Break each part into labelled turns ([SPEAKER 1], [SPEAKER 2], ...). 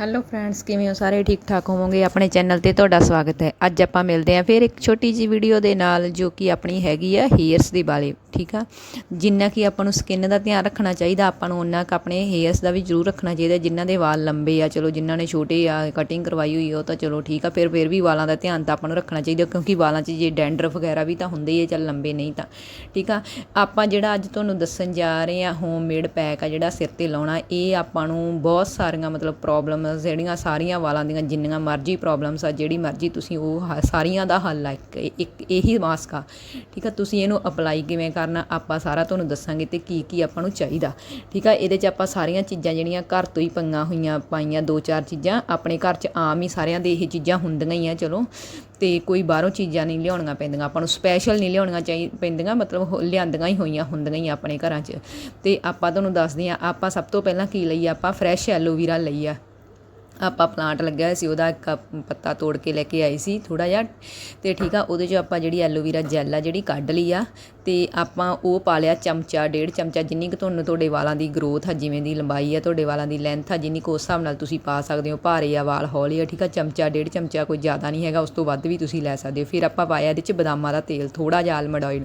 [SPEAKER 1] Hello friends ਕਿਵੇਂ ਹੋ? ਸਾਰੇ ਠੀਕ ਠਾਕ ਹੋਵੋਗੇ? ਆਪਣੇ ਚੈਨਲ ਤੇ ਤੁਹਾਡਾ ਸਵਾਗਤ ਹੈ। ਅੱਜ ਆਪਾਂ ਮਿਲਦੇ ਹਾਂ ਫਿਰ ਇੱਕ ਛੋਟੀ ਜੀ ਵੀਡੀਓ ਦੇ ਨਾਲ ਜੋ ਕਿ ਆਪਣੀ ਹੈਗੀ ਆ ਹੇਅਰਸ ਦੇ ਬਾਰੇ। ਠੀਕ ਆ? ਜਿੰਨਾ ਕਿ ਆਪਾਂ ਨੂੰ ਸਕਿਨ ਦਾ ਧਿਆਨ ਰੱਖਣਾ ਚਾਹੀਦਾ, ਆਪਾਂ ਨੂੰ ਉਹਨਾਂ ਕ ਆਪਣੇ ਹੇਅਰਸ ਦਾ ਵੀ ਜ਼ਰੂਰ ਰੱਖਣਾ ਚਾਹੀਦਾ, ਜਿਨ੍ਹਾਂ ਦੇ ਵਾਲ ਲੰਬੇ ਆ, ਚਲੋ ਜਿਨ੍ਹਾਂ ਨੇ ਛੋਟੇ ਆ ਕਟਿੰਗ ਕਰਵਾਈ ਹੋਈ ਆ, ਉਹ ਤਾਂ ਚਲੋ ਠੀਕ ਆ, ਫਿਰ ਫਿਰ ਵੀ ਵਾਲਾਂ ਦਾ ਧਿਆਨ ਤਾਂ ਆਪਾਂ ਨੂੰ ਰੱਖਣਾ ਚਾਹੀਦਾ, ਕਿਉਂਕਿ ਵਾਲਾਂ 'ਚ ਜੇ ਡੈਂਡਰਫ ਵਗੈਰਾ ਵੀ ਤਾਂ ਹੁੰਦੇ ਹੀ ਆ, ਚੱਲ ਲੰਬੇ ਨਹੀਂ ਤਾਂ। ਠੀਕ ਆ? ਆਪਾਂ ਜਿਹੜਾ ਅੱਜ ਤੁਹਾਨੂੰ ਦੱਸਣ ਜਾ ਰਹੇ ਆ ਹੋਮਮੇਡ ਪੈਕ ਆ ਜਿਹੜਾ ਸਿਰ ਤੇ ਲਾਉਣਾ, ਇਹ ਆਪਾਂ ਨੂੰ ਬਹੁਤ ਸਾਰੀਆਂ ਮਤਲਬ ਪ੍ਰੋਬਲਮਸ ਜਿਹੜੀਆਂ ਸਾਰੀਆਂ ਵਾਲਾਂ ਦੀਆਂ, ਜਿੰਨੀਆਂ ਮਰਜ਼ੀ ਪ੍ਰੋਬਲਮਸ ਆ, ਜਿਹੜੀ ਮਰਜ਼ੀ ਤੁਸੀਂ ਉਹ ਹ- ਸਾਰੀਆਂ ਦਾ ਹੱਲ ਆ, ਇੱਕ ਇੱਕ, ਇਹੀ ਮਾਸਕ ਆ। ਠੀਕ ਆ? ਤੁਸੀਂ ਇਹਨੂੰ ਅਪਲਾਈ ਕਿਵੇਂ ਕਰ ਕਰਨਾ ਆਪਾਂ ਸਾਰਾ ਤੁਹਾਨੂੰ ਦੱਸਾਂਗੇ ਤੇ ਕੀ ਕੀ ਆਪਾਂ ਨੂੰ ਚਾਹੀਦਾ। ਠੀਕ ਆ? ਇਹਦੇ 'ਚ ਆਪਾਂ ਸਾਰੀਆਂ ਚੀਜ਼ਾਂ ਜਿਹੜੀਆਂ ਘਰ ਤੋਂ ਹੀ ਪਈਆਂ ਹੋਈਆਂ, ਪਾਈਆਂ ਦੋ ਚਾਰ ਚੀਜ਼ਾਂ, ਆਪਣੇ ਘਰ 'ਚ ਆਮ ਹੀ ਸਾਰਿਆਂ ਦੇ ਇਹ ਚੀਜ਼ਾਂ ਹੁੰਦੀਆਂ ਹੀ ਆ, ਚਲੋ। ਤੇ ਕੋਈ ਬਾਹਰੋਂ ਚੀਜ਼ਾਂ ਨਹੀਂ ਲਿਆਉਣੀਆਂ ਪੈਂਦੀਆਂ, ਆਪਾਂ ਨੂੰ ਸਪੈਸ਼ਲ ਨਹੀਂ ਲਿਆਉਣੀਆਂ ਚਾਹੀ, ਪੈਂਦੀਆਂ, ਮਤਲਬ ਲਿਆਂਦੀਆਂ ਹੀ ਹੋਈਆਂ ਹੁੰਦੀਆਂ ਹੀ ਆਪਣੇ ਘਰਾਂ 'ਚ। ਤੇ ਆਪਾਂ ਤੁਹਾਨੂੰ ਦੱਸਦੇ ਆ ਆਪਾਂ ਸਭ ਤੋਂ ਪਹਿਲਾਂ ਕੀ ਲਈ ਆਪਾਂ ਫਰੈਸ਼ ਐਲੋਵੀਰਾ ਲਈ ਆ। ਆਪਾਂ ਪਲਾਂਟ ਲੱਗਿਆ ਹੋਇਆ ਸੀ, ਉਹਦਾ ਇੱਕ ਪੱਤਾ ਤੋੜ ਕੇ ਲੈ ਕੇ ਆਈ ਸੀ ਥੋੜਾ ਜਿਹਾ। ਤੇ ਠੀਕ ਆ, ਉਹਦੇ 'ਚ ਆਪਾਂ ਜਿਹੜੀ ਐਲੋਵੀਰਾ ਜੈਲ ਆ ਜਿਹੜੀ ਕੱਢ ਲਈ ਆ, ਤੇ ਆਪਾਂ ਉਹ ਪਾ ਲਿਆ ਚਮਚਾ, ਡੇਢ ਚਮਚਾ, ਜਿੰਨੀ ਕੁ ਤੁਹਾਨੂੰ ਤੁਹਾਡੇ ਵਾਲਾਂ ਦੀ ਗਰੋਥ ਆ, ਜਿਵੇਂ ਦੀ ਲੰਬਾਈ ਆ, ਤੁਹਾਡੇ ਵਾਲਾਂ ਦੀ ਲੈਂਥ ਆ, ਜਿੰਨੀ ਕੁ ਉਸ ਹਿਸਾਬ ਨਾਲ ਤੁਸੀਂ ਪਾ ਸਕਦੇ ਹੋ, ਭਾਰੇ ਆ, ਵਾਲ ਹੌਲੀ ਆ, ਠੀਕ ਆ, ਚਮਚਾ, ਡੇਢ ਚਮਚਾ ਕੋਈ ਜ਼ਿਆਦਾ ਨਹੀਂ ਹੈਗਾ, ਉਸ ਤੋਂ ਵੱਧ ਵੀ ਤੁਸੀਂ ਲੈ ਸਕਦੇ ਹੋ। ਫਿਰ ਆਪਾਂ ਪਾਇਆ ਇਹਦੇ 'ਚ ਬਦਾਮਾਂ ਦਾ ਤੇਲ ਥੋੜਾ ਜਿਹਾ ਆਲਮੰਡ ਆਇਲ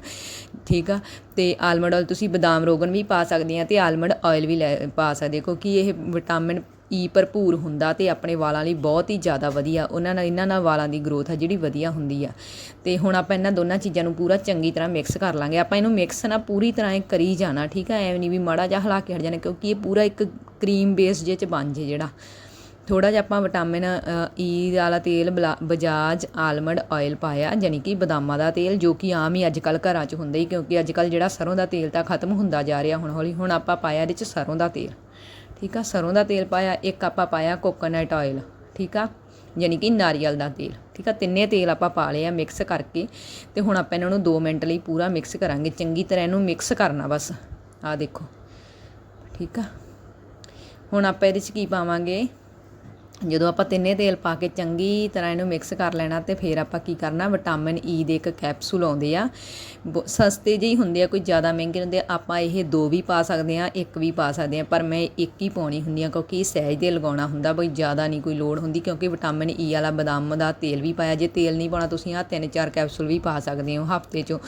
[SPEAKER 1] ਠੀਕ ਆ? ਤੇ ਆਲਮੰਡ ਆਇਲ ਤੁਸੀਂ ਬਦਾਮ ਰੋਗਨ ਵੀ ਪਾ ਸਕਦੇ ਆ, ਤੇ ਆਲਮੰਡ ਆਇਲ ਵੀ ਲੈ, ਪਾ ਸਕਦੇ ਕਿਉਂਕਿ ਇਹ ਵਿਟਾਮਿਨ ਈ ਭਰਪੂਰ ਹੁੰਦਾ ਤੇ ਆਪਣੇ ਵਾਲਾਂ ਲਈ ਬਹੁਤ ਹੀ ਜ਼ਿਆਦਾ ਵਧੀਆ, ਉਹਨਾਂ ਨਾਲ, ਇਹਨਾਂ ਨਾਲ ਵਾਲਾਂ ਦੀ ਗਰੋਥ ਆ ਜਿਹੜੀ ਵਧੀਆ ਹੁੰਦੀ ਆ। ਤੇ ਹੁਣ ਆਪਾਂ ਇਹਨਾਂ ਦੋਨਾਂ ਚੀਜ਼ਾਂ ਨੂੰ ਪੂਰਾ ਚੰਗੀ ਤਰ੍ਹਾਂ ਮਿਕਸ ਕਰ ਲਾਂਗੇ। ਆਪਾਂ ਇਹਨੂੰ ਮਿਕਸ ਨਾ ਪੂਰੀ ਤਰ੍ਹਾਂ ਇਹ ਕਰੀ ਜਾਣਾ, ਠੀਕ ਆ? ਐਵੇਂ ਨਹੀਂ ਵੀ ਮਾੜਾ ਜਿਹਾ ਹਿਲਾ ਕੇ ਹਟ ਜਾਣਾ, ਕਿਉਂਕਿ ਇਹ ਪੂਰਾ ਇੱਕ ਕਰੀਮ ਬੇਸ ਜੇ ਚ ਬਣ ਜੇ ਜਿਹੜਾ। ਥੋੜਾ ਜਿਹਾ ਆਪਾਂ ਵਿਟਾਮਿਨ ਈ e ਵਾਲਾ ਤੇਲ, ਬਲਾ- ਬਜਾਜ ਆਲਮੰਡ ਆਇਲ ਪਾਇਆ ਯਾਨੀ ਕਿ ਬਦਾਮਾਂ ਦਾ ਤੇਲ, ਜੋ ਕਿ ਆਮ ਹੀ ਅੱਜ ਕੱਲ ਘਰਾਂ 'ਚ ਹੁੰਦਾ ਹੀ, ਕਿਉਂਕਿ ਅੱਜ ਕੱਲ ਜਿਹੜਾ ਸਰੋਂ ਦਾ ਤੇਲ ਤਾਂ ਖਤਮ ਹੁੰਦਾ ਜਾ ਰਿਹਾ ਹੁਣ ਹੌਲੀ। ਹੁਣ ਆਪਾਂ ਪਾਇਆ ਇਹਦੇ 'ਚ ਸਰੋਂ ਦਾ ਤੇਲ। ਠੀਕ ਆ? ਸਰੋਂ ਦਾ ਤੇਲ ਪਾਇਆ, ਇੱਕ ਆਪਾਂ ਪਾਇਆ ਕੋਕੋਨਟ ਆਇਲ ਠੀਕ ਆ? ਯਾਨੀ ਕਿ ਨਾਰੀਅਲ ਦਾ ਤੇਲ, ਠੀਕ ਆ? ਤਿੰਨੇ ਤੇਲ ਆਪਾਂ ਪਾ ਲਏ ਆ ਮਿਕਸ ਕਰਕੇ ਤੇ ਹੁਣ ਆਪਾਂ ਇਹਨਾਂ ਨੂੰ 2 ਮਿੰਟ ਲਈ ਪੂਰਾ ਮਿਕਸ ਕਰਾਂਗੇ। ਚੰਗੀ ਤਰ੍ਹਾਂ ਇਹਨੂੰ ਮਿਕਸ ਕਰਨਾ ਬਸ। ਆ ਦੇਖੋ, ਠੀਕ ਆ? ਹੁਣ ਆਪਾਂ ਇਹਦੇ 'ਚ ਕੀ ਪਾਵਾਂਗੇ? ਜਦੋਂ ਆਪਾਂ ਤਿੰਨੇ ਤੇਲ ਪਾ ਕੇ ਚੰਗੀ ਤਰ੍ਹਾਂ ਇਹਨੂੰ ਮਿਕਸ ਕਰ ਲੈਣਾ ਤੇ ਫਿਰ ਆਪਾਂ ਕੀ ਕਰਨਾ ਵਿਟਾਮਿਨ ਈ e ਦੇ ਇੱਕ ਕੈਪਸੂਲ ਆਉਂਦੇ ਆ। ਬ- ਸਸਤੇ ਜਿਹੇ ਹੁੰਦੇ ਆ, ਕੋਈ ਜ਼ਿਆਦਾ ਮਹਿੰਗੇ ਹੁੰਦੇ ਆ ਆਪਾਂ ਇਹ ਦੋ ਵੀ ਪਾ ਸਕਦੇ ਆ ਇੱਕ ਵੀ ਪਾ ਸਕਦੇ ਆ ਪਰ ਮੈਂ ਇੱਕ ਹੀ ਪਾਉਣੀ ਹੁੰਦੀ ਆ ਕਿਉਂਕਿ ਇਹ ਸਹਿਜ ਦੇ ਲਗਾਉਣਾ ਹੁੰਦਾ, ਬਈ ਜ਼ਿਆਦਾ ਨਹੀਂ ਕੋਈ ਲੋੜ ਹੁੰਦੀ ਕਿਉਂਕਿ ਵਿਟਾਮਿਨ ਈ e ਵਾਲਾ ਬਦਾਮ ਦਾ ਤੇਲ ਵੀ ਪਾਇਆ। ਜੇ ਤੇਲ ਨਹੀਂ ਪਾਉਣਾ ਤੁਸੀਂ ਆ ਤਿੰਨ ਚਾਰ ਕੈਪਸੂਲ ਵੀ ਪਾ ਸਕਦੇ ਹੋ ਹਫ਼ਤੇ 'ਚੋਂ।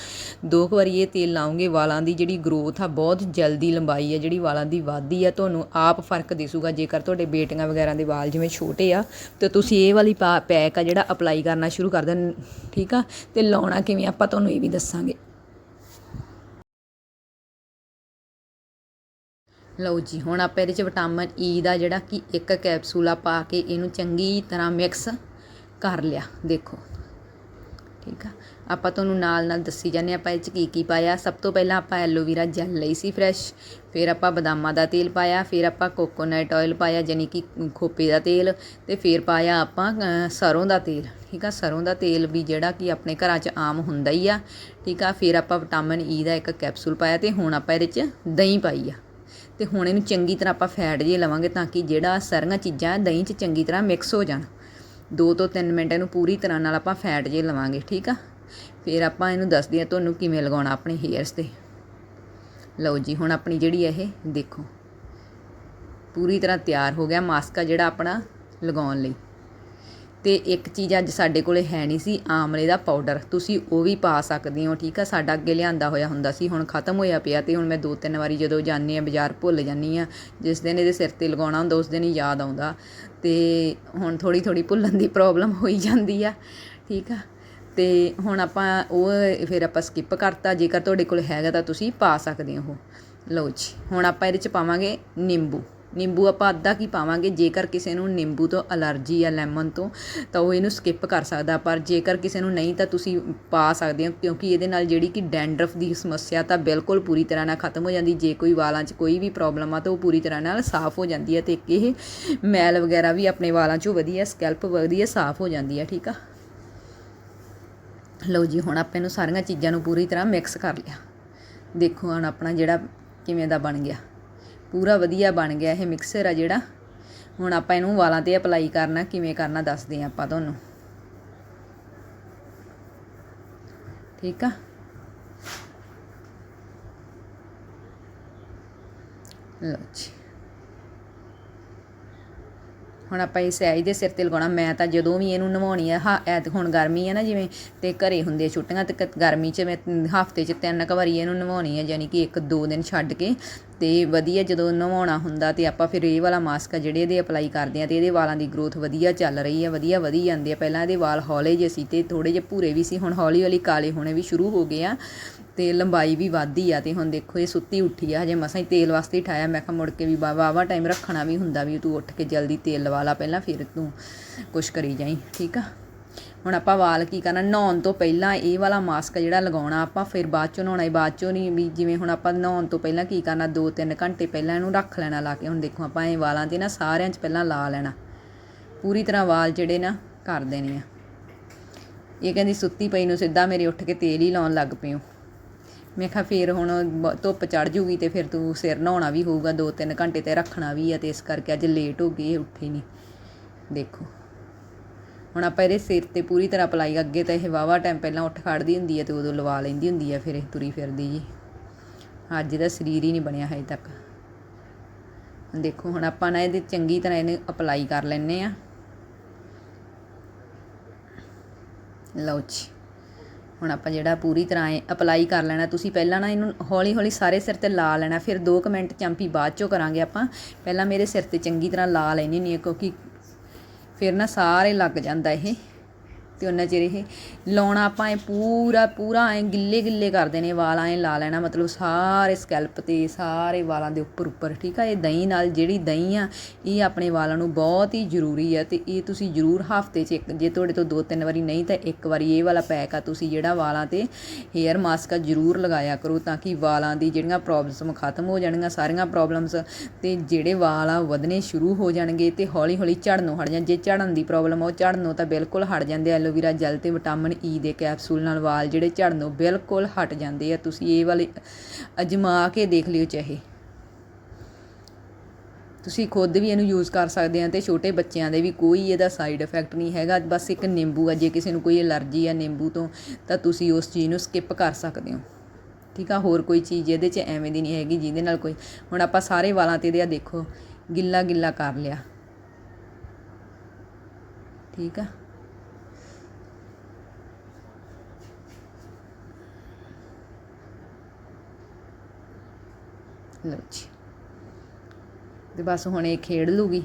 [SPEAKER 1] ਦੋ ਕੁ ਵਾਰੀ ਇਹ ਤੇਲ ਲਾਉਂਗੇ ਵਾਲਾਂ ਦੀ ਜਿਹੜੀ ਗਰੋਥ ਆ, ਬਹੁਤ ਜਲਦੀ ਲੰਬਾਈ ਆ, ਜਿਹੜੀ ਵਾਲਾਂ ਦੀ ਵਾਧੀ ਆ, ਤੁਹਾਨੂੰ ਆਪ ਫ਼ਰਕ ਦਿਸੂਗਾ। ਜੇਕਰ ਤੁਹਾਡੇ ਬੇਟੀਆਂ ਵਗੈਰਾ ਦੇ ਵਾਲ ਜਿਵੇਂ ਛੋਟੇ ਆ ਤੇ ਤੁਸੀਂ ਇਹ ਵਾਲੀ ਪੈਕ ਆ ਜਿਹੜਾ ਅਪਲਾਈ ਕਰਨਾ ਸ਼ੁਰੂ ਕਰ ਦੇਣ, ਠੀਕ ਆ? ਤੇ ਲਾਉਣਾ ਕਿਵੇਂ ਆਪਾਂ ਤੁਹਾਨੂੰ ਇਹ ਵੀ ਦੱਸਾਂਗੇ। ਲਓ ਜੀ, ਹੁਣ ਆਪਾਂ ਇਹਦੇ ਚ ਵਿਟਾਮਿਨ ਈ e ਦਾ ਜਿਹੜਾ ਕਿ ਇੱਕ ਕੈਪਸੂਲ ਆ ਪਾ ਕੇ ਇਹਨੂੰ ਚੰਗੀ ਤਰ੍ਹਾਂ ਮਿਕਸ ਕਰ ਲਿਆ, ਦੇਖੋ। ਠੀਕ ਆ। ਆਪਾਂ ਤੁਹਾਨੂੰ ਨਾਲ ਨਾਲ ਦੱਸੀ ਜਾਂਦੇ ਹਾਂ ਆਪਾਂ ਇਹ ਚ ਕੀ ਕੀ ਪਾਇਆ। ਸਭ ਤੋਂ ਪਹਿਲਾਂ ਆਪਾਂ ਐਲੋਵੀਰਾ ਜੈਲ ਲਈ ਸੀ ਫਰੈਸ਼। ਫਿਰ ਆਪਾਂ ਬਦਾਮਾਂ ਦਾ ਤੇਲ ਪਾਇਆ। ਫਿਰ ਆਪਾਂ ਕੋਕੋਨਟ ਆਇਲ ਪਾਇਆ ਯਾਨੀ ਕਿ ਖੋਪੇ ਦਾ ਤੇਲ। ਤੇ ਫਿਰ ਪਾਇਆ ਆਪਾਂ ਸਰੋਂ ਦਾ ਤੇਲ। ਠੀਕ ਆ ਸਰੋਂ ਦਾ ਤੇਲ ਵੀ ਜਿਹੜਾ ਕਿ ਆਪਣੇ ਘਰਾਂ 'ਚ ਆਮ ਹੁੰਦਾ ਹੀ ਆ। ਠੀਕ ਆ, ਫਿਰ ਆਪਾਂ ਵਿਟਾਮਿਨ ਈ ਦਾ ਇੱਕ ਕੈਪਸੂਲ ਪਾਇਆ ਤੇ ਹੁਣ ਆਪਾਂ ਇਹਦੇ 'ਚ ਦਹੀਂ ਪਾਈ ਆ। ਤੇ ਹੁਣ ਇਹਨੂੰ ਚੰਗੀ ਤਰ੍ਹਾਂ ਆਪਾਂ ਫੈਟ ਜੇ ਲਵਾਂਗੇ ਤਾਂ ਕਿ ਜਿਹੜਾ ਸਾਰੀਆਂ ਚੀਜ਼ਾਂ ਦਹੀਂ 'ਚ ਚੰਗੀ ਤਰ੍ਹਾਂ ਮਿਕਸ ਹੋ ਜਾਣ। 2 ਤੋਂ 3 ਮਿੰਟ ਇਹਨੂੰ ਪੂਰੀ ਤਰ੍ਹਾਂ ਨਾਲ ਆਪਾਂ ਫੈਟ ਜੇ ਲਵਾਂਗੇ, ਠੀਕ ਆ? ਫਿਰ ਆਪਾਂ ਇਹਨੂੰ ਦੱਸਦੇ ਆ ਤੁਹਾਨੂੰ ਕਿਵੇਂ ਲਗਾਉਣਾ ਆਪਣੇ ਹੇਅਰਸ ਤੇ। ਲਓ ਜੀ, ਹੁਣ ਆਪਣੀ ਜਿਹੜੀ ਇਹ, ਦੇਖੋ। ਪੂਰੀ ਤਰ੍ਹਾਂ ਤਿਆਰ ਹੋ ਗਿਆ ਮਾਸਕ ਆ ਜਿਹੜਾ ਆਪਣਾ ਲਗਾਉਣ ਲਈ। ਅਤੇ ਇੱਕ ਚੀਜ਼ ਅੱਜ ਸਾਡੇ ਕੋਲ ਹੈ ਨਹੀਂ ਸੀ, ਆਮਲੇ ਦਾ ਪਾਊਡਰ ਤੁਸੀਂ ਉਹ ਵੀ ਪਾ ਸਕਦੇ ਹੋ, ਠੀਕ ਆ? ਸਾਡਾ ਅੱਗੇ ਲਿਆਂਦਾ ਹੋਇਆ ਹੁੰਦਾ ਸੀ, ਹੁਣ ਖਤਮ ਹੋਇਆ ਪਿਆ ਅਤੇ ਹੁਣ ਮੈਂ ਦੋ ਤਿੰਨ ਵਾਰੀ ਜਦੋਂ ਜਾਂਦੀ ਹਾਂ ਬਾਜ਼ਾਰ ਭੁੱਲ ਜਾਂਦੀ ਹਾਂ, ਜਿਸ ਦਿਨ ਇਹਦੇ ਸਿਰ ਤੇ ਲਗਾਉਣਾ ਹੁੰਦਾ, ਉਸ ਦਿਨ ਹੀ ਯਾਦ ਆਉਂਦਾ। ਅਤੇ ਹੁਣ ਥੋੜ੍ਹੀ ਥੋੜ੍ਹੀ ਭੁੱਲਣ ਦੀ ਪ੍ਰੋਬਲਮ ਹੋਈ ਜਾਂਦੀ ਆ, ਠੀਕ ਆ? ਅਤੇ ਹੁਣ ਆਪਾਂ ਉਹ ਫਿਰ ਆਪਾਂ ਸਕਿਪ ਕਰਤਾ, ਜੇਕਰ ਤੁਹਾਡੇ ਕੋਲ ਹੈਗਾ ਤਾਂ ਤੁਸੀਂ ਪਾ ਸਕਦੇ ਹੋ। ਉਹ ਲਓ ਜੀ, ਹੁਣ ਆਪਾਂ ਇਹਦੇ ਚ ਪਾਵਾਂਗੇ ਨਿੰਬੂ। ਨਿੰਬੂ ਆਪਾਂ ਅੱਧਾ ਕੀ ਪਾਵਾਂਗੇ, ਜੇਕਰ ਕਿਸੇ ਨੂੰ ਨਿੰਬੂ ਤੋਂ ਅਲਰਜੀ ਆ ਲੈਮਨ ਤੋਂ, ਤਾਂ ਉਹ ਇਹਨੂੰ ਸਕਿਪ ਕਰ ਸਕਦਾ। ਪਰ ਜੇਕਰ ਕਿਸੇ ਨੂੰ ਨਹੀਂ, ਤਾਂ ਤੁਸੀਂ ਪਾ ਸਕਦੇ ਹੋ, ਕਿਉਂਕਿ ਇਹਦੇ ਨਾਲ ਜਿਹੜੀ ਕਿ ਡੈਂਡਰਫ ਦੀ ਸਮੱਸਿਆ ਤਾਂ ਬਿਲਕੁਲ ਪੂਰੀ ਤਰ੍ਹਾਂ ਨਾਲ ਖਤਮ ਹੋ ਜਾਂਦੀ। ਜੇ ਕੋਈ ਵਾਲਾਂ 'ਚ ਕੋਈ ਵੀ ਪ੍ਰੋਬਲਮ ਆ, ਤਾਂ ਉਹ ਪੂਰੀ ਤਰ੍ਹਾਂ ਨਾਲ ਸਾਫ਼ ਹੋ ਜਾਂਦੀ ਹੈ ਤੇ ਇਹ ਮੈਲ ਵਗੈਰਾ ਵੀ ਆਪਣੇ ਵਾਲਾਂ 'ਚੋਂ ਵਧੀਆ ਸਕੈਲਪ ਵਧੀਆ ਸਾਫ਼ ਹੋ ਜਾਂਦੀ ਹੈ, ਠੀਕ ਆ? ਲਓ ਜੀ, ਹੁਣ ਆਪਾਂ ਇਹਨੂੰ ਸਾਰੀਆਂ ਚੀਜ਼ਾਂ ਨੂੰ ਪੂਰੀ ਤਰ੍ਹਾਂ ਮਿਕਸ ਕਰ ਲਿਆ। ਦੇਖੋ ਹੁਣ ਆਪਣਾ ਜਿਹੜਾ ਕਿਵੇਂ ਦਾ ਬਣ ਗਿਆ। ਪੂਰਾ ਵਧੀਆ ਬਣ ਗਿਆ ਇਹ ਮਿਕਸਰ ਆ ਜਿਹੜਾ। ਹੁਣ ਆਪਾਂ ਇਹਨੂੰ ਵਾਲਾਂ ਤੇ ਅਪਲਾਈ ਕਰਨਾ, ਕਿਵੇਂ ਕਰਨਾ ਦੱਸਦੇ ਹਾਂ ਆਪਾਂ ਤੁਹਾਨੂੰ। ਠੀਕ ਆ? ਲਓ ਜੀ। ਹੁਣ ਆਪਾਂ ਇਹ ਸਹਿਜ ਦੇ ਸਿਰ ਤੇ ਲਗਾਉਣਾ, ਮੈਂ ਤਾਂ ਜਦੋਂ ਵੀ ਇਹਨੂੰ ਨਵਾਉਣੀ ਆ, ਹਾਂ, ਐਤ ਹੁਣ ਗਰਮੀ ਆ ਨਾ ਜਿਵੇਂ, ਤੇ ਘਰੇ ਹੁੰਦੇ ਆ ਛੁੱਟੀਆਂ, ਤੇ ਕ- ਗਰਮੀ 'ਚ ਮੈਂ ਹਫ਼ਤੇ 'ਚ ਤਿੰਨ ਕੁ ਵਾਰੀ ਇਹਨੂੰ ਨਵਾਉਣੀ ਆ, ਯਾਨੀ ਕਿ ਇੱਕ ਦੋ ਦਿਨ ਛੱਡ ਕੇ, ਤੇ ਵਧੀਆ ਜਦੋਂ ਨਵਾਉਣਾ ਹੁੰਦਾ ਤੇ ਆਪਾਂ ਫਿਰ ਇਹ ਵਾਲਾ ਮਾਸਕ ਆ ਜਿਹੜੇ ਇਹਦੇ ਅਪਲਾਈ ਕਰਦੇ ਆ, ਤੇ ਇਹਦੇ ਵਾਲਾਂ ਦੀ ਗਰੋਥ ਵਧੀਆ ਚੱਲ ਰਹੀ ਆ, ਵਧੀਆ ਵਧੀ ਜਾਂਦੀ ਆ। ਪਹਿਲਾਂ ਇਹਦੇ ਵਾਲ ਹੌਲੇ ਜਿਹੇ ਸੀ ਤੇ ਥੋੜੇ ਜਿਹੇ ਭੂਰੇ ਵੀ ਸੀ, ਹੁਣ ਹੌਲੀ ਹੌਲੀ ਕਾਲੇ ਹੋਣੇ ਵੀ ਸ਼ੁਰੂ ਹੋ ਗਏ ਆ। ਅਤੇ ਲੰਬਾਈ ਵੀ ਵੱਧਦੀ ਆ ਅਤੇ ਹੁਣ ਦੇਖੋ ਇਹ ਸੁੱਤੀ ਉੱਠੀ ਆ, ਹਜੇ ਮਸਾਂ ਹੀ ਤੇਲ ਵਾਸਤੇ ਹੀ ਠਾਇਆ। ਮੈਂ ਕਿਹਾ ਮੁੜ ਕੇ ਵੀ ਵਾਵਾ ਟਾਈਮ ਰੱਖਣਾ ਵੀ ਹੁੰਦਾ ਵੀ ਤੂੰ ਉੱਠ ਕੇ ਜਲਦੀ ਤੇਲ ਲਵਾ ਲਾ ਪਹਿਲਾਂ ਫਿਰ ਤੂੰ ਕੁਛ ਕਰੀ ਜਾਈ, ਠੀਕ ਆ? ਹੁਣ ਆਪਾਂ ਵਾਲ ਕੀ ਕਰਨਾ, ਨਹਾਉਣ ਤੋਂ ਪਹਿਲਾਂ ਇਹ ਵਾਲਾ ਮਾਸਕ ਜਿਹੜਾ ਲਗਾਉਣਾ, ਆਪਾਂ ਫਿਰ ਬਾਅਦ ਚੋਂ ਨਹਾਉਣਾ ਹੈ ਬਾਅਦ ਚੋਂ ਨਹੀਂ ਵੀ ਜਿਵੇਂ ਹੁਣ ਆਪਾਂ ਨਹਾਉਣ ਤੋਂ ਪਹਿਲਾਂ ਕੀ ਕਰਨਾ 2-3 ਘੰਟੇ ਪਹਿਲਾਂ ਇਹਨੂੰ ਰੱਖ ਲੈਣਾ ਲਾ ਕੇ। ਹੁਣ ਦੇਖੋ ਆਪਾਂ ਇਹ ਵਾਲਾਂ ਤੇ ਨਾ ਸਾਰਿਆਂ 'ਚ ਪਹਿਲਾਂ ਲਾ ਲੈਣਾ। ਪੂਰੀ ਤਰ੍ਹਾਂ ਵਾਲ ਜਿਹੜੇ ਨਾ ਕਰ ਦੇਣੇ ਆ। ਇਹ ਕਹਿੰਦੀ ਸੁੱਤੀ ਪਈ ਨੂੰ ਸਿੱਧਾ ਮੇਰੇ ਉੱਠ ਕੇ ਤੇਲ ਹੀ ਲਾਉਣ ਲੱਗ ਪਿਓ ਮੈਂ ਕਿਹਾ ਫਿਰ ਹੁਣ ਬ- ਧੁੱਪ ਚੜ੍ਹ ਜੂਗੀ ਅਤੇ ਫਿਰ ਤੂੰ ਸਿਰ ਨਹਾਉਣਾ ਵੀ ਹੋਊਗਾ 2-3 ਘੰਟੇ ਤਾਂ ਰੱਖਣਾ ਵੀ ਆ ਅਤੇ ਇਸ ਕਰਕੇ ਅੱਜ ਲੇਟ ਹੋ ਗਈ ਇਹ ਉੱਠੀ ਨਹੀਂ ਦੇਖੋ। ਹੁਣ ਆਪਾਂ ਇਹਦੇ ਸਿਰ ਤੇ ਪੂਰੀ ਤਰ੍ਹਾਂ ਅਪਲਾਈ ਅੱਗੇ ਤਾਂ ਇਹ ਵਾਵਾ ਟਾਈਮ ਪਹਿਲਾਂ ਉੱਠ ਖੜਦੀ ਹੁੰਦੀ ਹੈ ਅਤੇ ਉਦੋਂ ਲਵਾ ਲੈਂਦੀ ਹੁੰਦੀ ਹੈ ਫਿਰ ਇਹ ਤੁਰੀ ਫਿਰਦੀ ਜੀ। ਅੱਜ ਇਹਦਾ ਸਰੀਰ ਹੀ ਨਹੀਂ ਬਣਿਆ ਹਜੇ ਤੱਕ। ਦੇਖੋ, ਹੁਣ ਆਪਾਂ ਨਾ ਇਹਦੇ ਚੰਗੀ ਤਰ੍ਹਾਂ ਇਹਨੂੰ ਅਪਲਾਈ ਕਰ ਲੈਨੇ ਆ। ਲਓ ਜੀ। ਹੁਣ ਆਪਾਂ ਜਿਹੜਾ ਪੂਰੀ ਤਰ੍ਹਾਂ ਇਹ ਅਪਲਾਈ ਕਰ ਲੈਣਾ, ਤੁਸੀਂ ਪਹਿਲਾਂ ਨਾ ਇਹਨੂੰ ਹੌਲੀ ਹੌਲੀ ਸਾਰੇ ਸਿਰ ਤੇ ਲਾ ਲੈਣਾ, ਫਿਰ 2 ਮਿੰਟ ਚੰਪੀ ਬਾਅਦ ਚੋਂ ਕਰਾਂਗੇ ਆਪਾਂ। ਪਹਿਲਾਂ ਮੇਰੇ ਸਿਰ ਤੇ ਚੰਗੀ ਤਰ੍ਹਾਂ ਲਾ ਲੈਣੀ ਨਹੀਂ ਕਿਉਂਕਿ ਫਿਰ ਨਾ ਸਾਰੇ ਲੱਗ ਜਾਂਦਾ ਇਹ। ਤੇ ਉਹਨਾਂ ਚਿਰ ਇਹ ਲਾਉਣਾ ਆਪਾਂ ਇਹ ਪੂਰਾ ਪੂਰਾ ਐ ਗਿੱਲੇ ਗਿੱਲੇ ਕਰ ਦੇਣੇ, ਵਾਲ ਐ ਲਾ ਲੈਣਾ, ਮਤਲਬ ਸਾਰੇ ਸਕੈਲਪ ਤੇ, ਸਾਰੇ ਵਾਲਾਂ ਦੇ ਉੱਪਰ ਉੱਪਰ, ਠੀਕ ਆ? ਇਹ ਦਹੀਂ ਨਾਲ ਜਿਹੜੀ ਦਹੀਂ ਆ, ਇਹ ਆਪਣੇ ਵਾਲਾਂ ਨੂੰ ਬਹੁਤ ਹੀ ਜ਼ਰੂਰੀ ਆ ਤੇ ਇਹ ਤੁਸੀਂ ਜ਼ਰੂਰ ਹਫ਼ਤੇ 'ਚ ਇੱਕ, ਜੇ ਤੁਹਾਡੇ ਤੋਂ ਦੋ ਤਿੰਨ ਵਾਰੀ ਨਹੀਂ ਤਾਂ ਇੱਕ ਵਾਰੀ ਇਹ ਵਾਲਾ ਪੈਕ ਆ ਤੁਸੀਂ ਜਿਹੜਾ ਵਾਲਾਂ ਤੇ ਹੇਅਰ ਮਾਸਕ ਆ ਜ਼ਰੂਰ ਲਗਾਇਆ ਕਰੋ ਤਾਂ ਕਿ ਵਾਲਾਂ ਦੀ ਜਿਹੜੀਆਂ ਪ੍ਰੋਬਲਮਸ ਖਤਮ ਹੋ ਜਾਣਗੀਆਂ, ਸਾਰੀਆਂ ਪ੍ਰੋਬਲਮਸ ਤੇ ਜਿਹੜੇ ਵਾਲ ਆ ਉਹ ਵਧਣੇ ਸ਼ੁਰੂ ਹੋ ਜਾਣਗੇ ਤੇ ਹੌਲੀ ਹੌਲੀ ਝੜਨੋਂ ਹਟ ਜਾਣ, ਜੇ ਝੜਨ ਦੀ ਪ੍ਰੋਬਲਮ ਆ ਉਹ ਝੜਨੋਂ ਤਾਂ ਬਿਲਕੁਲ ਹਟ ਜਾਂਦੇ ਆ ਐਲੋਵੀਰਾ ਜੈਲ ਤੇ ਵਿਟਾਮਿਨ ਈ ਦੇ ਕੈਪਸੂਲ ਨਾਲ ਵਾਲ ਜਿਹੜੇ ਝੜਨੋਂ ਬਿਲਕੁਲ ਹਟ ਜਾਂਦੇ ਆ। ਤੁਸੀਂ ਇਹ ਵਾਲੇ ਅਜਮਾ ਕੇ ਦੇਖ ਲਿਓ ਚਾਹੇ। ਤੁਸੀਂ ਖੁਦ ਵੀ ਇਹਨੂੰ ਯੂਜ਼ ਕਰ ਸਕਦੇ ਆ ਤੇ ਛੋਟੇ ਬੱਚਿਆਂ ਦੇ ਵੀ ਕੋਈ ਇਹਦਾ ਸਾਈਡ ਇਫੈਕਟ ਨਹੀਂ ਹੈਗਾ। ਬਸ ਇੱਕ ਨਿੰਬੂ ਆ, ਜੇ ਕਿਸੇ ਨੂੰ ਕੋਈ ਅਲਰਜੀ ਆ ਨਿੰਬੂ ਤੋਂ, ਤਾਂ ਤੁਸੀਂ ਉਸ ਚੀਜ਼ ਨੂੰ ਸਕਿਪ ਕਰ ਸਕਦੇ ਹੋ। ਠੀਕ ਆ? ਹੋਰ ਕੋਈ ਚੀਜ਼ ਇਹਦੇ 'ਚ ਐਵੇਂ ਦੀ ਨਹੀਂ ਹੈਗੀ ਜਿਹਦੇ ਨਾਲ ਕੋਈ, ਹੁਣ ਆਪਾਂ ਸਾਰੇ ਵਾਲਾਂ ਤੇ ਇਹਦੇ ਦੇਖੋ ਗਿੱਲਾ ਗਿੱਲਾ ਕਰ ਲਿਆ। ਠੀਕ ਆ? ਲਓ ਜੀ। ਤੇ ਬਸ ਹੁਣ ਇਹ ਖੇਡ ਲੂਗੀ।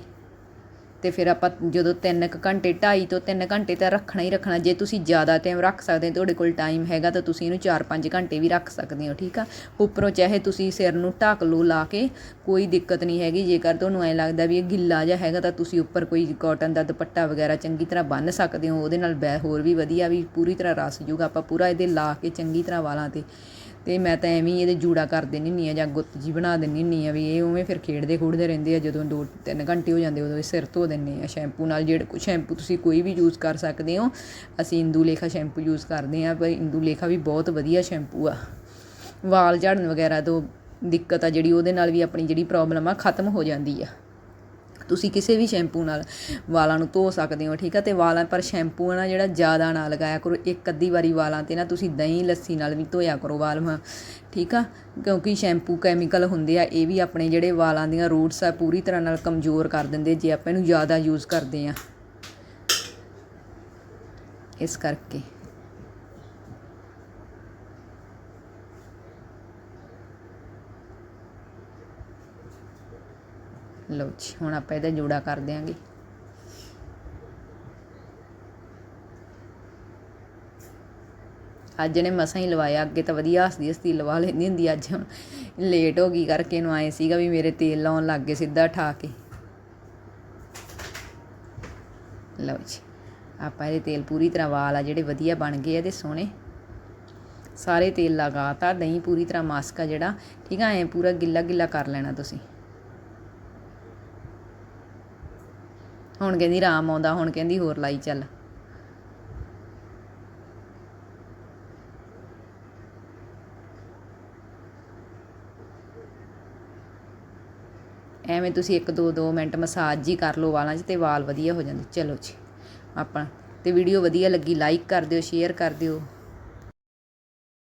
[SPEAKER 1] ਤੇ ਫਿਰ ਆਪਾਂ ਜਦੋਂ 3 ਘੰਟੇ 2.5 ਤੋਂ 3 ਘੰਟੇ ਤਾਂ ਰੱਖਣਾ ਹੀ ਰੱਖਣਾ। ਜੇ ਤੁਸੀਂ ਜ਼ਿਆਦਾ ਟਾਈਮ ਰੱਖ ਸਕਦੇ ਹੋ, ਤੁਹਾਡੇ ਕੋਲ ਟਾਈਮ ਹੈਗਾ ਤਾਂ ਤੁਸੀਂ ਇਹਨੂੰ 4-5 ਘੰਟੇ ਵੀ ਰੱਖ ਸਕਦੇ ਹੋ, ਠੀਕ ਆ? ਉੱਪਰੋਂ ਚਾਹੇ ਤੁਸੀਂ ਸਿਰ ਨੂੰ ਢੱਕ ਲਓ, ਲਾ ਕੇ, ਕੋਈ ਦਿੱਕਤ ਨਹੀਂ ਹੈਗੀ। ਜੇਕਰ ਤੁਹਾਨੂੰ ਐ ਲੱਗਦਾ ਵੀ ਇਹ ਗਿੱਲਾ ਜਿਹਾ ਹੈਗਾ ਤਾਂ ਤੁਸੀਂ ਉੱਪਰ ਕੋਈ ਕਾਟਨ ਦਾ ਦੁਪੱਟਾ ਵਗੈਰਾ ਚੰਗੀ ਤਰ੍ਹਾਂ ਬੰਨ੍ਹ ਸਕਦੇ ਹੋ। ਉਹਦੇ ਨਾਲ ਬੈ, ਹੋਰ ਵੀ ਵਧੀਆ ਵੀ ਪੂਰੀ ਤਰ੍ਹਾਂ ਰਸ ਜੂਗਾ। ਆਪਾਂ ਪੂਰਾ ਇਹਦੇ ਲਾ ਕੇ ਚੰਗੀ ਤਰ੍ਹਾਂ ਵਾਲਾਂ ਤੇ ਅਤੇ ਮੈਂ ਤਾਂ ਐਵੇਂ ਹੀ ਇਹਦੇ ਜੂੜਾ ਕਰ ਦਿੰਦੀ ਹੁੰਦੀ ਹਾਂ ਜਾਂ ਗੁੱਤ ਜੀ ਬਣਾ ਦਿੰਦੀ ਹੁੰਦੀ ਹਾਂ ਵੀ ਇਹ ਉਵੇਂ ਫਿਰ ਖੇਡਦੇ ਖੂਡਦੇ ਰਹਿੰਦੇ ਆ, ਜਦੋਂ 2-3 ਘੰਟੇ ਹੋ ਜਾਂਦੇ ਉਦੋਂ ਇਹ ਸਿਰ ਧੋ ਦਿੰਦੇ ਹਾਂ ਸ਼ੈਂਪੂ ਨਾਲ ਜਿਹੜਾ ਸ਼ੈਂਪੂ ਤੁਸੀਂ ਕੋਈ ਵੀ ਯੂਜ਼ ਕਰ ਸਕਦੇ ਹੋ, ਅਸੀਂ ਇੰਦੂ ਲੇਖਾ ਸ਼ੈਂਪੂ ਯੂਜ਼ ਕਰਦੇ ਹਾਂ ਪਰ ਇੰਦੂ ਲੇਖਾ ਵੀ ਬਹੁਤ ਵਧੀਆ ਸ਼ੈਂਪੂ ਆ। ਵਾਲ ਝੜਨ ਵਗੈਰਾ ਤੋਂ ਦਿੱਕਤ ਆ ਜਿਹੜੀ ਉਹਦੇ ਨਾਲ ਵੀ ਆਪਣੀ ਜਿਹੜੀ ਪ੍ਰੋਬਲਮ ਆ, ਖਤਮ ਹੋ ਜਾਂਦੀ ਆ। ਤੁਸੀਂ ਕਿਸੇ ਵੀ ਸ਼ੈਂਪੂ ਨਾਲ ਵਾਲਾਂ ਨੂੰ ਧੋ ਸਕਦੇ ਹੋ, ਠੀਕ ਆ? ਤੇ ਵਾਲਾਂ, ਪਰ ਸ਼ੈਂਪੂ ਨਾ ਜਿਹੜਾ ਜ਼ਿਆਦਾ ਨਾ ਲਗਾਇਆ ਕਰੋ, ਇੱਕ ਅੱਧੀ ਵਾਰੀ ਵਾਲਾਂ ਤੇ ਨਾ ਤੁਸੀਂ ਦਹੀਂ ਲੱਸੀ ਨਾਲ ਵੀ ਧੋਇਆ ਕਰੋ ਵਾਲ ਮ ਠੀਕ ਆ? ਕਿਉਂਕਿ ਸ਼ੈਂਪੂ ਕੈਮੀਕਲ ਹੁੰਦੇ ਆ, ਇਹ ਵੀ ਆਪਣੇ ਜਿਹੜੇ ਵਾਲਾਂ ਦੀਆਂ ਰੂਟਸ ਆ, ਪੂਰੀ ਤਰ੍ਹਾਂ ਨਾਲ ਕਮਜ਼ੋਰ ਕਰ ਦਿੰਦੇ ਜੇ ਆਪਾਂ ਇਹਨੂੰ ਜ਼ਿਆਦਾ ਯੂਜ਼ ਕਰਦੇ ਆ। ਇਸ ਕਰਕੇ। ਲਓ ਜੀ, ਹੁਣ ਆਪਾਂ ਇਹਦਾ ਜੋੜਾ ਕਰ ਦਿਆਂਗੇ। ਅੱਜ ਨੇ ਮਸਾਂ ਹੀ ਲਵਾਇਆ, ਅੱਗੇ ਤਾਂ ਵਧੀਆ ਹੱਸਦੀ ਹੱਸਦੀ ਲਵਾ ਲੈਂਦੀ ਹੁੰਦੀ ਅੱਜ ਹੁਣ ਲੇਟ ਹੋ ਗਈ ਕਰਕੇ ਇਹਨੂੰ ਆਏ ਸੀਗਾ ਵੀ ਮੇਰੇ ਤੇਲ ਲਾਉਣ ਲੱਗ ਗਏ ਸਿੱਧਾ ਠਾ ਕੇ। ਲਓ ਜੀ, ਆਪਾਂ ਇਹਦੇ ਤੇਲ ਪੂਰੀ ਤਰ੍ਹਾਂ ਵਾਲ ਆ, ਜਿਹੜੇ ਵਧੀਆ ਬਣ ਗਏ ਇਹਦੇ ਸੋਹਣੇ। ਸਾਰੇ ਤੇਲ ਲਗਾਤਾ ਦਹੀਂ ਪੂਰੀ ਤਰ੍ਹਾਂ ਮਾਸਕ ਆ ਜਿਹੜਾ। ਠੀਕ ਆ, ਐ ਪੂਰਾ ਗਿੱਲਾ ਗਿੱਲਾ ਕਰ ਲੈਣਾ ਤੁਸੀਂ। ਹੁਣ ਕਹਿੰਦੀ ਆਰਾਮ ਆਉਂਦਾ, ਹੁਣ ਕਹਿੰਦੀ ਹੋਰ ਲਾਈ ਚੱਲ। ਐਵੇਂ ਤੁਸੀਂ ਇੱਕ ਦੋ ਦੋ ਮਿੰਟ ਮਸਾਜ ਜੀ ਕਰ ਲਓ ਵਾਲਾਂ 'ਚ ਤੇ ਵਾਲ ਵਧੀਆ ਹੋ ਜਾਂਦੇ। ਚਲੋ ਜੀ, ਆਪਾਂ ਤੇ ਵੀਡੀਓ ਵਧੀਆ ਲੱਗੀ ਲਾਈਕ ਕਰ ਦਿਓ ਸ਼ੇਅਰ ਕਰ ਦਿਓ।